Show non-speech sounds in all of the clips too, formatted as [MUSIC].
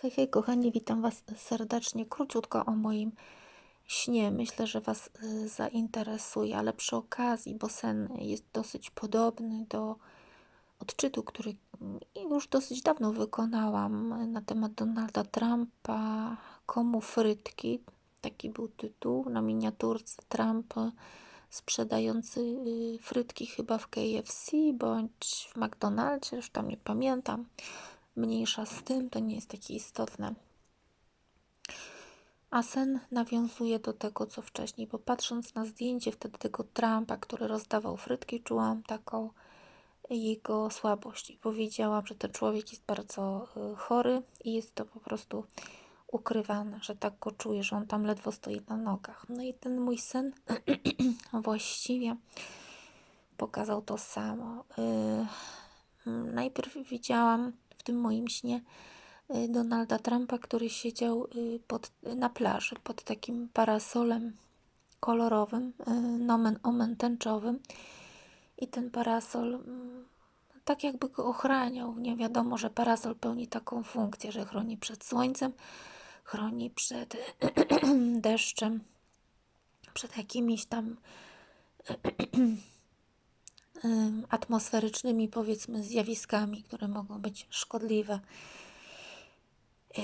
Hej, hej, kochani, witam Was serdecznie. Króciutko o moim śnie. Myślę, że Was y, zainteresuje, ale przy okazji, bo sen jest dosyć podobny do odczytu, który mm, już dosyć dawno wykonałam na temat Donalda Trumpa. Komu frytki? Taki był tytuł na miniaturce. Trump sprzedający y, frytki chyba w KFC bądź w McDonaldzie, już tam nie pamiętam mniejsza z tym, to nie jest takie istotne. A sen nawiązuje do tego, co wcześniej, bo patrząc na zdjęcie wtedy tego Trumpa, który rozdawał frytki, czułam taką jego słabość i powiedziałam, że ten człowiek jest bardzo y, chory i jest to po prostu ukrywane, że tak go czuję, że on tam ledwo stoi na nogach. No i ten mój sen [CLEARS THROAT] właściwie pokazał to samo. Yy, najpierw widziałam tym moim śnie y, Donalda Trumpa, który siedział y, pod, na plaży pod takim parasolem kolorowym, y, nomen omen tęczowym i ten parasol mm, tak jakby go ochraniał. Nie wiadomo, że parasol pełni taką funkcję, że chroni przed słońcem, chroni przed [CLEARS THROAT] deszczem, przed jakimiś tam [CLEARS THROAT] atmosferycznymi, powiedzmy, zjawiskami, które mogą być szkodliwe. E,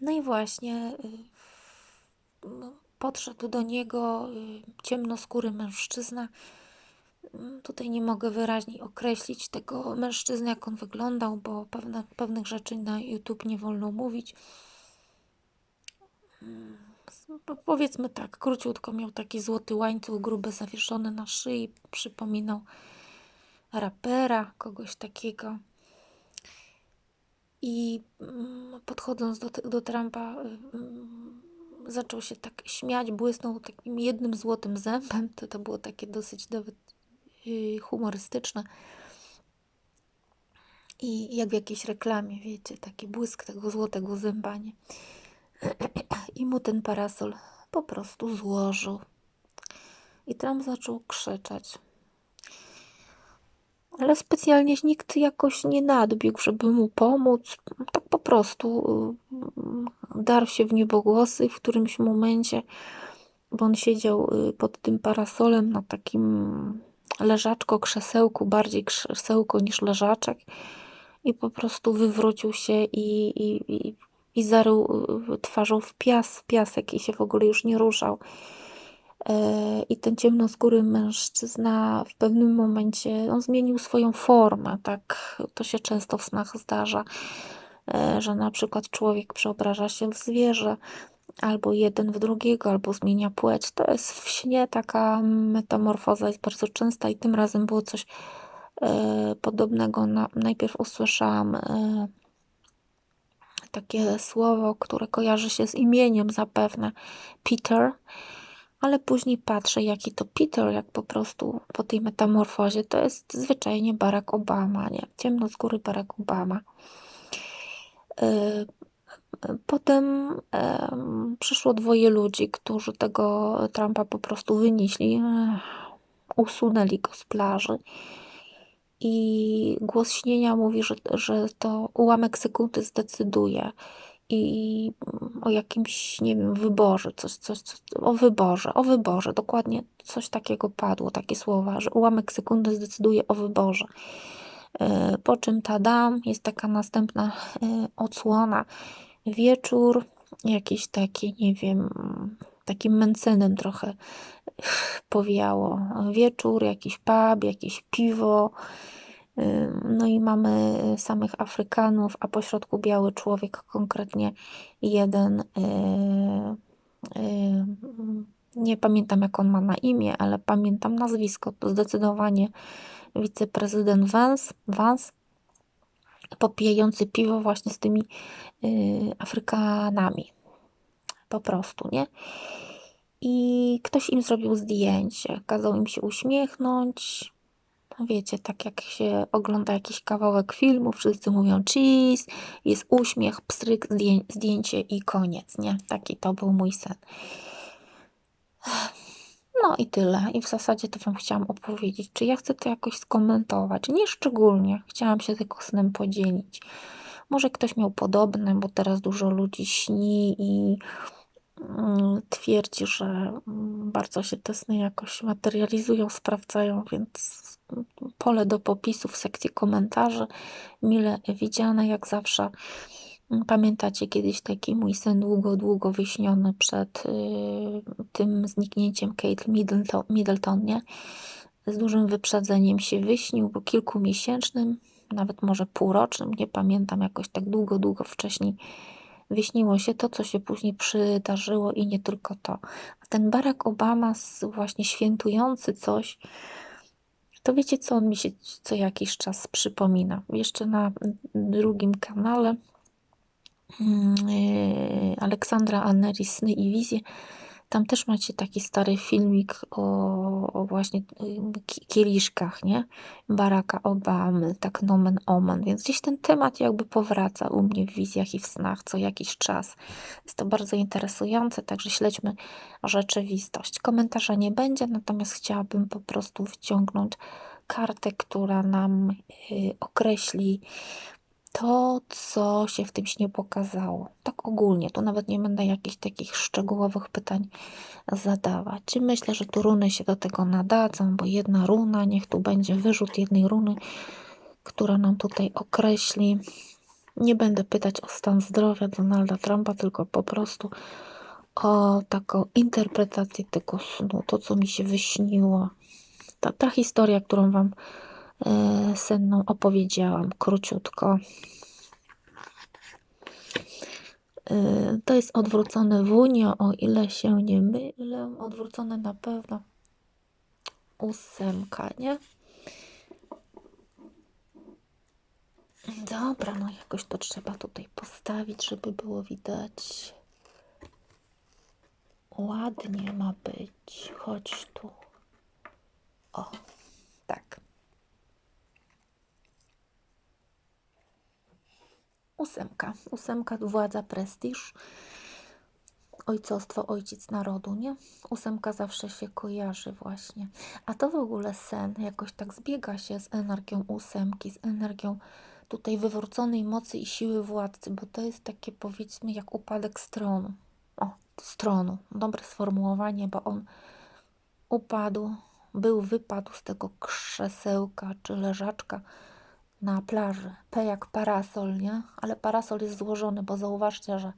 no i właśnie y, no, podszedł do niego y, ciemnoskóry mężczyzna. Mm, tutaj nie mogę wyraźniej określić tego mężczyzny, jak on wyglądał, bo pewne, pewnych rzeczy na YouTube nie wolno mówić. Mm, powiedzmy tak, króciutko miał taki złoty łańcuch gruby zawieszony na szyi, przypominał rapera, kogoś takiego. I mm, podchodząc do, do Trumpa, mm, zaczął się tak śmiać, błysnął takim jednym złotym zębem. To, to było takie dosyć nawet y, humorystyczne. I jak w jakiejś reklamie, wiecie, taki błysk tego złotego zęba, nie? [CLEARS THROAT] I mu ten parasol po prostu złożył. I Trump zaczął krzyczeć ale specjalnie nikt jakoś nie nadbiegł, żeby mu pomóc. Tak po prostu y, darł się w niebogłosy w którymś momencie, bo on siedział y, pod tym parasolem na takim leżaczko, krzesełku, bardziej krzesełko niż leżaczek i po prostu wywrócił się i, i, i, i zarył y, twarzą w pias, w piasek i się w ogóle już nie ruszał. E, I ten ciemnoskóry mężczyzna w pewnym momencie on zmienił swoją formę. Tak to się często w snach zdarza, e, że na przykład człowiek przeobraża się w zwierzę, albo jeden w drugiego, albo zmienia płeć. To jest w śnie taka metamorfoza jest bardzo częsta i tym razem było coś e, podobnego. najpierw usłyszałam takie słowo, które kojarzy się z imieniem zapewne Peter ale później patrzę, jaki to Peter, jak po prostu po tej metamorfozie, to jest zwyczajnie Barack Obama, nie? Ciemnoskóry Barack Obama. E, potem przyszło dwoje ludzi, którzy tego Trumpa po prostu wynieśli, usunęli go z plaży. I głos śnienia mówi, że, że to ułamek sekundy zdecyduje i o jakimś, nie wiem, wyborze, coś, coś, coś, o wyborze, o wyborze, dokładnie coś takiego padło, takie słowa, że ułamek sekundy zdecyduje o wyborze. E, po czym tadam, jest taka następna e, odsłona, wieczór, jakiś taki, nie wiem, takim męcenem trochę powiało. Wieczór, jakiś pub, jakieś piwo, no i mamy samych Afrykanów, a pośrodku biały człowiek, konkretnie jeden. Y, y, nie pamiętam jak on ma na imię, ale pamiętam nazwisko. To zdecydowanie wiceprezydent Vance, Vance popijający piwo właśnie z tymi y, Afrykanami. Po prostu, nie? I ktoś im zrobił zdjęcie, kazał im się uśmiechnąć, Wiecie, tak jak się ogląda jakiś kawałek filmu, wszyscy mówią cheese, jest uśmiech, pstryk, zdjęcie i koniec, nie? Taki to był mój sen. No i tyle. I w zasadzie to Wam chciałam opowiedzieć. Czy ja chcę to jakoś skomentować? Nie szczególnie. Chciałam się tylko snem podzielić. Może ktoś miał podobne, bo teraz dużo ludzi śni i mm, twierdzi, że mm, bardzo się te sny jakoś materializują, sprawdzają, więc pole do popisów w sekcji komentarzy mile widziane jak zawsze. Pamiętacie kiedyś taki mój sen długo, długo wyśniony przed y, tym zniknięciem Kate Middleton, Middleton, nie? Z dużym wyprzedzeniem się wyśnił, bo kilkumiesięcznym, nawet może półrocznym, nie pamiętam, jakoś tak długo, długo wcześniej wyśniło się to, co się później przydarzyło i nie tylko to. A ten Barack Obama właśnie świętujący coś, to wiecie co, on mi się co jakiś czas przypomina. Jeszcze na drugim kanale yy, Aleksandra Annery Sny i Wizje tam też macie taki stary filmik o, o właśnie y, kieliszkach, nie? Baracka Obamy, tak nomen omen, więc gdzieś ten temat jakby powraca u mnie w wizjach i w snach co jakiś czas. Jest to bardzo interesujące, także śledźmy rzeczywistość. Komentarza nie będzie, natomiast chciałabym po prostu wyciągnąć kartę, która nam y, określi to, co się w tym śnie pokazało. Tak ogólnie, tu nawet nie będę jakichś takich szczegółowych pytań zadawać. Myślę, że tu runy się do tego nadadzą, bo jedna runa, niech tu będzie wyrzut jednej runy, która nam tutaj określi. Nie będę pytać o stan zdrowia Donalda Trumpa, tylko po prostu o taką interpretację tego snu, to co mi się wyśniło. Ta, ta historia, którą Wam senną opowiedziałam króciutko. E, to jest odwrócone wunio, o ile się nie mylę. Odwrócone na pewno ósemka, nie? Dobra, no jakoś to trzeba tutaj postawić, żeby było widać. Ładnie ma być. Chodź tu. O, tak. Ósemka. Ósemka, władza, prestiż. Ojcostwo, ojciec narodu, nie? Ósemka zawsze się kojarzy właśnie. A to w ogóle sen jakoś tak zbiega się z energią ósemki, z energią tutaj wywróconej mocy i siły władcy, bo to jest takie powiedzmy jak upadek stronu. O, stronu. Dobre sformułowanie, bo on upadł, był, wypadł z tego krzesełka czy leżaczka, na plaży. P jak parasol, nie? Ale parasol jest złożony, bo zauważcie, że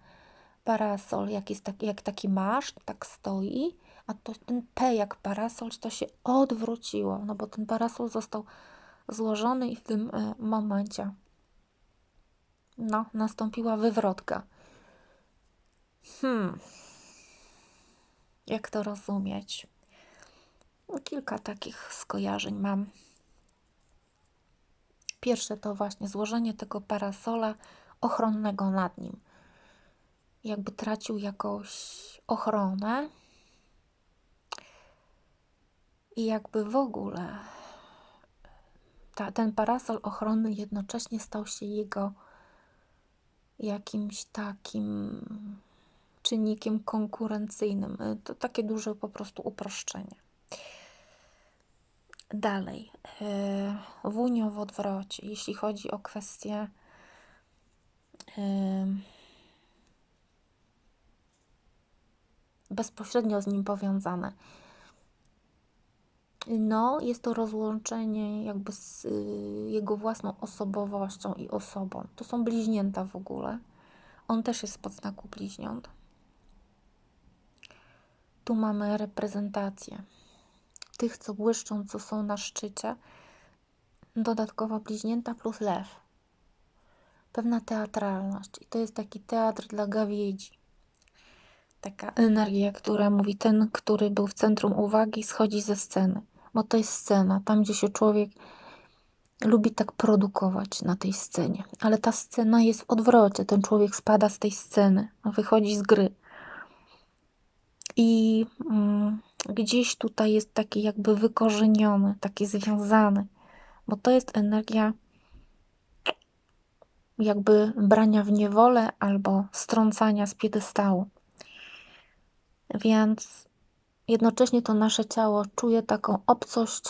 parasol jak, jest taki, jak taki maszt, tak stoi, a to ten P jak parasol to się odwróciło, no bo ten parasol został złożony i w tym e, momencie no, nastąpiła wywrotka. Hmm. Jak to rozumieć? No, kilka takich skojarzeń mam. Pierwsze to właśnie złożenie tego parasola ochronnego nad nim. Jakby tracił jakąś ochronę i jakby w ogóle ta, ten parasol ochronny jednocześnie stał się jego jakimś takim czynnikiem konkurencyjnym. To takie duże po prostu uproszczenie. Dalej, yy, wunio w odwrocie, jeśli chodzi o kwestie bezpośrednio z nim powiązane. No, jest to rozłączenie jakby z y, jego własną osobowością i osobą. To są bliźnięta w ogóle. On też jest pod znaku bliźniąt. Tu mamy reprezentację tych, co błyszczą, co są na szczycie, dodatkowo bliźnięta plus lew. Pewna teatralność. I to jest taki teatr dla gawiedzi. Taka energia, która mówi, ten, który był w centrum uwagi, schodzi ze sceny. Bo to jest scena, tam gdzie się człowiek lubi tak produkować na tej scenie. Ale ta scena jest w odwrocie. Ten człowiek spada z tej sceny, wychodzi z gry. I mm, gdzieś tutaj jest taki jakby wykorzeniony, taki związany, bo to jest energia jakby brania w niewolę albo strącania z piedestału. Więc jednocześnie to nasze ciało czuje taką obcość,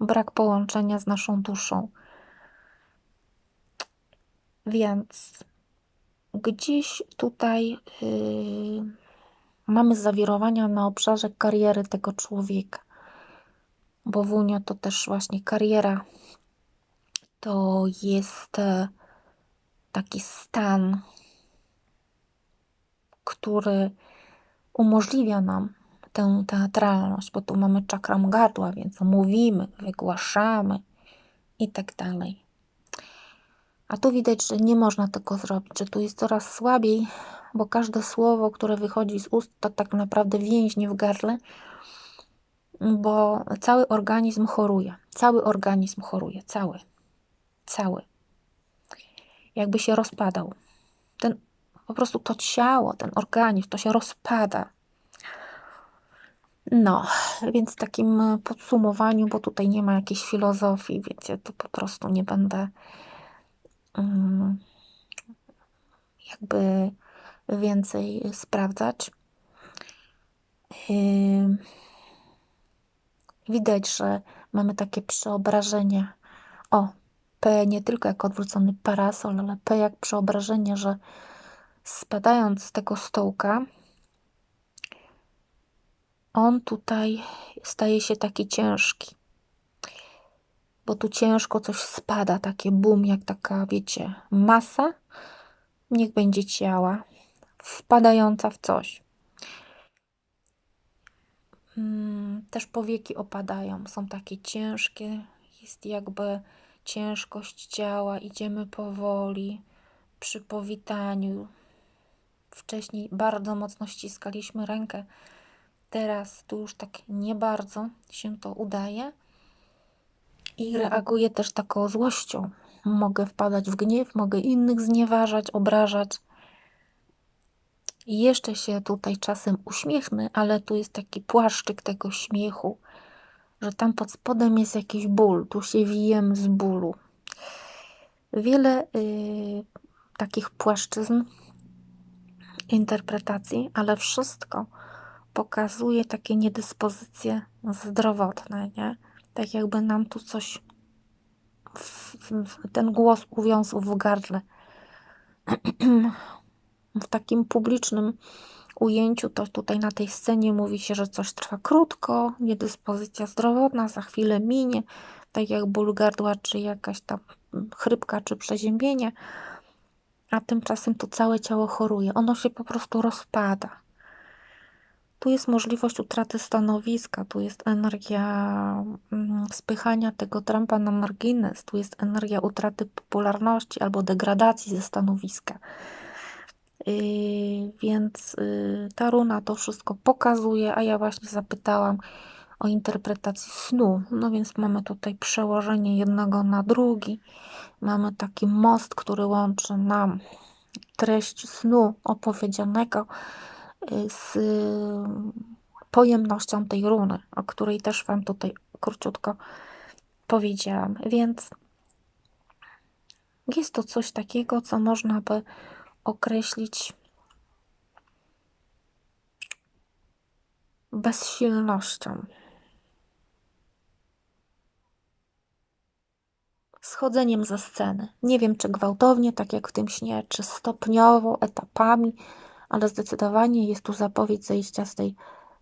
brak połączenia z naszą duszą. Więc gdzieś tutaj yy, mamy zawirowania na obszarze kariery tego człowieka. Bo wunio to też właśnie kariera. To jest e, taki stan, który umożliwia nam tę teatralność, bo tu mamy czakram gardła, więc mówimy, wygłaszamy i tak dalej. A tu widać, że nie można tego zrobić, że tu jest coraz słabiej, bo każde słowo, które wychodzi z ust, to tak naprawdę więźnie w gardle, bo cały organizm choruje. Cały organizm choruje, cały. Cały. Jakby się rozpadał. Ten, po prostu to ciało, ten organizm, to się rozpada. No, więc w takim podsumowaniu, bo tutaj nie ma jakiejś filozofii, więc ja tu po prostu nie będę jakby więcej sprawdzać. Yy, widać, że mamy takie przeobrażenie. O, P nie tylko jak odwrócony parasol, ale P jak przeobrażenie, że spadając z tego stołka, on tutaj staje się taki ciężki. Bo tu ciężko coś spada, takie bum, jak taka, wiecie, masa. Niech będzie ciała, wpadająca w coś. Mm, też powieki opadają, są takie ciężkie, jest jakby ciężkość ciała, idziemy powoli przy powitaniu. Wcześniej bardzo mocno ściskaliśmy rękę, teraz tu już tak nie bardzo się to udaje i reaguję też taką złością. Mogę wpadać w gniew, mogę innych znieważać, obrażać. I jeszcze się tutaj czasem uśmiechnę, ale tu jest taki płaszczyk tego śmiechu, że tam pod spodem jest jakiś ból, tu się wijem z bólu. Wiele y, takich płaszczyzn interpretacji, ale wszystko pokazuje takie niedyspozycje zdrowotne, nie? Tak jakby nam tu coś, w, w, ten głos uwiązł w gardle. w takim publicznym ujęciu, to tutaj na tej scenie mówi się, że coś trwa krótko, niedyspozycja zdrowotna, za chwilę minie, tak jak ból gardła, czy jakaś tam chrypka, czy przeziębienie, a tymczasem to całe ciało choruje. Ono się po prostu rozpada. Tu jest możliwość utraty stanowiska, tu jest energia mm, spychania tego trampa na margines, tu jest energia utraty popularności albo degradacji ze stanowiska. Yy, więc yy, ta runa to wszystko pokazuje, a ja właśnie zapytałam o interpretacji snu. No więc mamy tutaj przełożenie jednego na drugi. Mamy taki most, który łączy nam treść snu opowiedzianego z pojemnością tej runy, o której też Wam tutaj króciutko powiedziałam. Więc jest to coś takiego, co można by określić bezsilnością. Schodzeniem ze sceny. Nie wiem, czy gwałtownie, tak jak w tym śnie, czy stopniowo, etapami, ale zdecydowanie jest tu zapowiedź zejścia z tej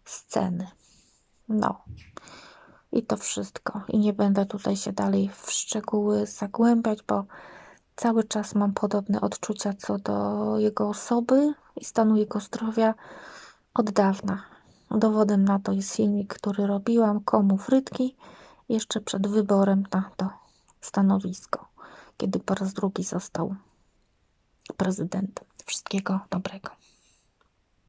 sceny. No. I to wszystko. I nie będę tutaj się dalej w szczegóły zagłębiać, bo Cały czas mam podobne odczucia co do jego osoby i stanu jego zdrowia od dawna. Dowodem na to jest filmik, który robiłam komu frytki jeszcze przed wyborem na to stanowisko, kiedy po raz drugi został prezydentem. Wszystkiego dobrego.